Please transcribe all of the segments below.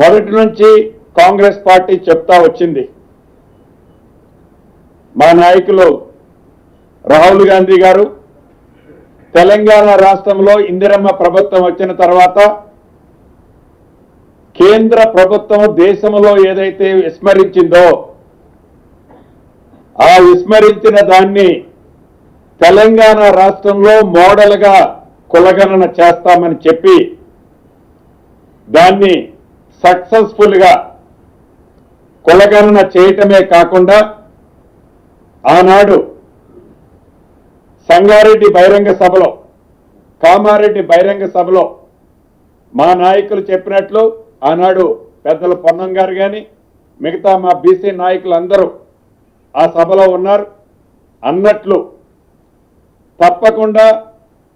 మొదటి నుంచి కాంగ్రెస్ పార్టీ చెప్తా వచ్చింది. మా నాయకులు రాహుల్ గాంధీ గారు తెలంగాణ రాష్ట్రంలో ఇందిరమ్మ ప్రభుత్వం వచ్చిన తర్వాత కేంద్ర ప్రభుత్వం దేశంలో ఏదైతే విస్మరించిందో ఆ విస్మరించిన దాన్ని తెలంగాణ రాష్ట్రంలో మోడల్గా కులగణన చేస్తామని చెప్పి దాన్ని సక్సెస్ఫుల్గా కులగణన చేయటమే కాకుండా ఆనాడు సంగారెడ్డి బహిరంగ సభలో కామారెడ్డి బహిరంగ సభలో మా నాయకులు చెప్పినట్లు ఆనాడు పెద్దల పొన్నం గారు కానీ మిగతా మా బీసీ నాయకులందరూ ఆ సభలో ఉన్నారు. అన్నట్లు తప్పకుండా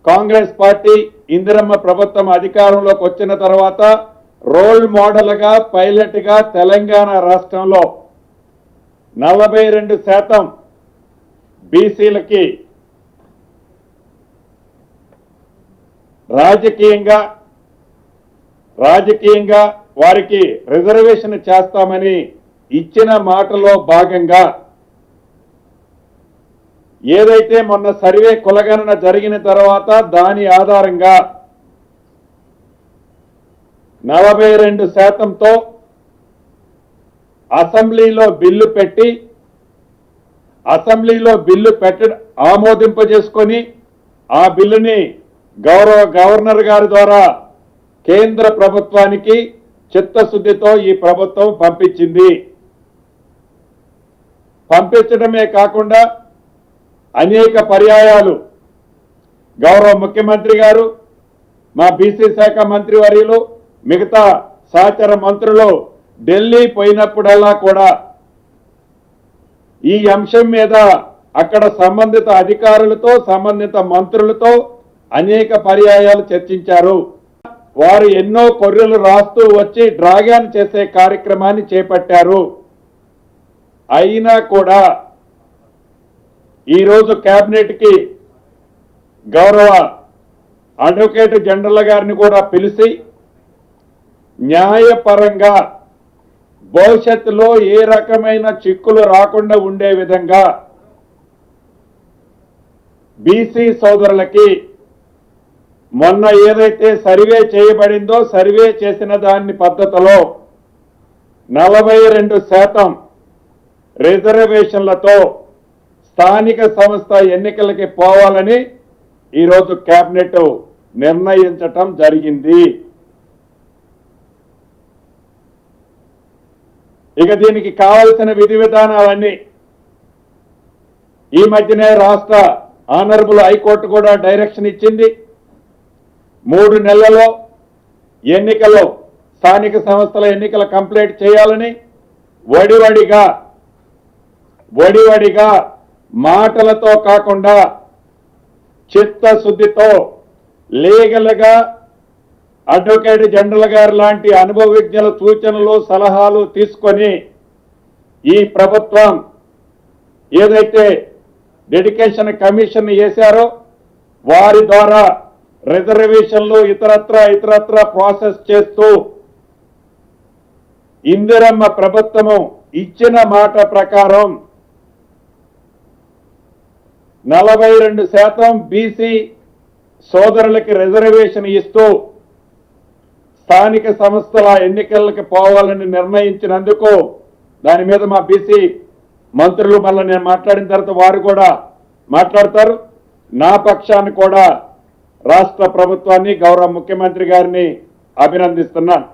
కాంగ్రెస్ పార్టీ ఇందిరమ్మ ప్రభుత్వం అధికారంలోకి వచ్చిన తర్వాత రోల్ మోడల్గా పైలట్గా తెలంగాణ రాష్ట్రంలో నలభై రెండు శాతం బీసీలకి రాజకీయంగా రాజకీయంగా వారికి రిజర్వేషన్ చేస్తామని ఇచ్చిన మాటలో భాగంగా ఏదైతే మొన్న సర్వే కులగణన జరిగిన తర్వాత దాని ఆధారంగా నలభై రెండు శాతంతో అసెంబ్లీలో బిల్లు పెట్టి అసెంబ్లీలో బిల్లు పెట్ట ఆమోదింపజేసుకొని ఆ బిల్లుని గౌరవ గవర్నర్ గారి ద్వారా కేంద్ర ప్రభుత్వానికి చిత్తశుద్ధితో ఈ ప్రభుత్వం పంపించింది. పంపించడమే కాకుండా అనేక పర్యాయాలు గౌరవ ముఖ్యమంత్రి గారు మా బీసీ శాఖ మంత్రివర్యులు మిగతా సహచర మంత్రులు ఢిల్లీ పోయినప్పుడల్లా కూడా ఈ అంశం మీద అక్కడ సంబంధిత అధికారులతో సంబంధిత మంత్రులతో అనేక పర్యాయాలు చర్చించారు. వారు ఎన్నో కొర్రెలు రాస్తూ వచ్చి డ్రాగన్ చేసే కార్యక్రమాన్ని చేపట్టారు. అయినా కూడా ఈరోజు కేబినెట్కి గౌరవ అడ్వకేట్ జనరల్ గారిని కూడా పిలిచి న్యాయపరంగా భవిష్యత్తులో ఏ రకమైన చిక్కులు రాకుండా ఉండే విధంగా బీసీ సోదరులకి మొన్న ఏదైతే సర్వే చేయబడిందో సర్వే చేసిన దాని పద్ధతిలో నలభై రెండు శాతం రిజర్వేషన్లతో స్థానిక సంస్థ ఎన్నికలకి పోవాలని ఈరోజు కేబినెట్ నిర్ణయించటం జరిగింది. ఇక దీనికి కావలసిన విధి విధానాలన్నీ ఈ మధ్యనే రాష్ట్ర ఆనరబుల్ హైకోర్టు కూడా డైరెక్షన్ ఇచ్చింది. మూడు నెలల్లో ఎన్నికల్లో స్థానిక సంస్థల ఎన్నికల కంప్లీట్ చేయాలని వడివడిగా వడివడిగా మాటలతో కాకుండా చిత్తశుద్ధితో లీగల్గా అడ్వకేట్ జనరల్ గారు లాంటి అనుభవజ్ఞుల సూచనలు సలహాలు తీసుకొని ఈ ప్రభుత్వం ఏదైతే డెడికేషన్ కమిషన్ వేశారో వారి ద్వారా రిజర్వేషన్లు ఇతరత్ర ఇతరత్ర ప్రాసెస్ చేస్తూ ఇందిరమ్మ ప్రభుత్వము ఇచ్చిన మాట ప్రకారం నలభై రెండు శాతం బీసీ సోదరులకి రిజర్వేషన్ ఇస్తూ స్థానిక సంస్థల ఎన్నికలకు పోవాలని నిర్ణయించినందుకు దాని మీద మా బీసీ మంత్రులు మళ్ళీ నేను మాట్లాడిన తర్వాత వారు కూడా మాట్లాడతారు. నా పక్షాన్ని కూడా రాష్ట్ర ప్రభుత్వాన్ని గౌరవ ముఖ్యమంత్రి గారిని అభినందిస్తున్నాను.